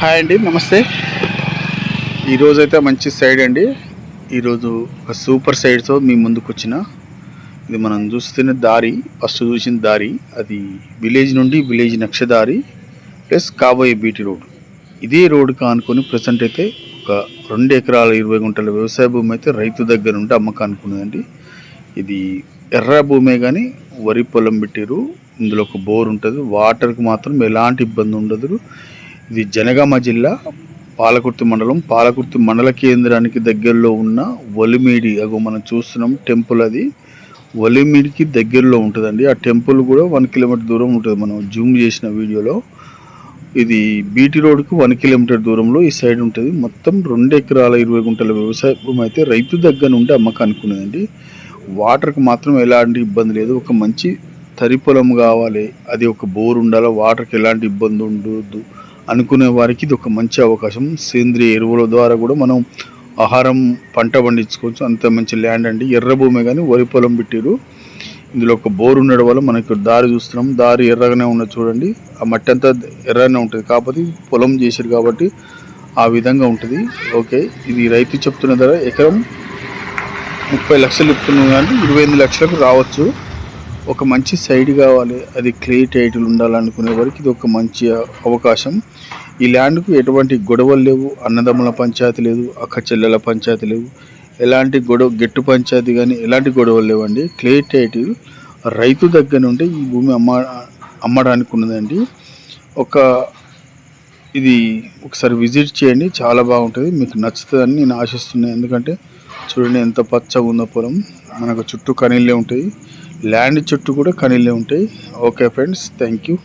Hi అండి నమస్తే. ఈరోజు అయితే మంచి సైడ్ అండి. ఈరోజు ఒక సూపర్ సైడ్తో మీ ముందుకు వచ్చిన. ఇది మనం చూస్తున్న దారి ఫస్ట్ చూసిన దారి అది విలేజ్ నుండి విలేజ్ నక్షదారి ప్లస్ కాబోయే బీటీ రోడ్. ఇదే రోడ్డుకి కానుకొని ప్రజెంట్ అయితే ఒక రెండు ఎకరాల ఇరవై గుంటల వ్యవసాయ భూమి అయితే రైతు దగ్గర నుండి అమ్మకానికి ఉన్నదండి ఇది ఎర్ర భూమే కానీ వరి పొలం పెట్టారు ఇందులో ఒక బోర్ ఉంటుంది. వాటర్కి మాత్రం ఎలాంటి ఇబ్బంది ఉండదు ఇది జనగామ జిల్లా పాలకుర్తి మండలం. పాలకుర్తి మండల కేంద్రానికి దగ్గరలో ఉన్న ఒలిమీడి అగో మనం చూస్తున్నాం టెంపుల్ అది. ఒలిమీడికి దగ్గరలో ఉంటుందండి. ఆ టెంపుల్ కూడా వన్ కిలోమీటర్ దూరం ఉంటుంది. మనం జూమ్ చేసిన వీడియోలో ఇది బీటీ రోడ్కు వన్ కిలోమీటర్ దూరంలో ఈ సైడ్ ఉంటుంది. మొత్తం రెండు ఎకరాల ఇరవై గుంటల వ్యవసాయ భూమి అయితే రైతు దగ్గర నుండి అమ్మకానికి ఉన్నదండి వాటర్కి మాత్రం ఎలాంటి ఇబ్బంది లేదు. ఒక మంచి తరి పొలం కావాలి. అది ఒక బోర్ ఉండాలి? వాటర్కి ఎలాంటి ఇబ్బంది ఉండదు అనుకునే వారికి ఇది ఒక మంచి అవకాశం. సేంద్రియ ఎరువుల ద్వారా కూడా మనం ఆహారం పంట పండించుకోవచ్చు. అంత మంచి ల్యాండ్ అండి. ఎర్ర భూమి కానీ వరి పొలం పెట్టారు. ఇందులో ఒక బోర్ ఉండడం వల్ల మనకి దారి చూస్తున్నాం. దారి ఎర్రగానే ఉన్నది చూడండి. ఆ మట్టి అంతా ఎర్రగానే ఉంటుంది. కాకపోతే పొలం చేశారు కాబట్టి ఆ విధంగా ఉంటుంది. ఓకే. ఇది రైతు చెప్తున్న ధర ఎకరం ముప్పై లక్షలు ఇస్తున్నాం కానీ ఇరవై ఎనిమిది లక్షలకు రావచ్చు. ఒక మంచి సైడ్ కావాలి. అది క్లే టైటిల్ ఉండాలనుకునే వరకు ఇది ఒక మంచి అవకాశం. ఈ ల్యాండ్కు ఎటువంటి గొడవలు లేవు. అన్నదమ్ముల పంచాయతీ లేదు అక్క చెల్లెల పంచాయతీ లేవు. ఎలాంటి గొడవ గెట్టు పంచాయతీ కానీ ఎలాంటి గొడవలు లేవండి. క్లే టైటిల్ రైతు దగ్గర నుండి ఈ భూమి అమ్మ అమ్మడానికి ఉన్నదండి. ఒక ఇది ఒకసారి విజిట్ చేయండి చాలా బాగుంటుంది. మీకు నచ్చుతుందని నేను ఆశిస్తున్నాను. ఎందుకంటే చూడండి ఎంత పచ్చగా ఉందో పొలం. మనకు చుట్టూ కనీళ్ళే ఉంటాయి. ల్యాండ్ చుట్టూ కూడా కనీళ్ళే ఉంటాయి. Okay friends thank you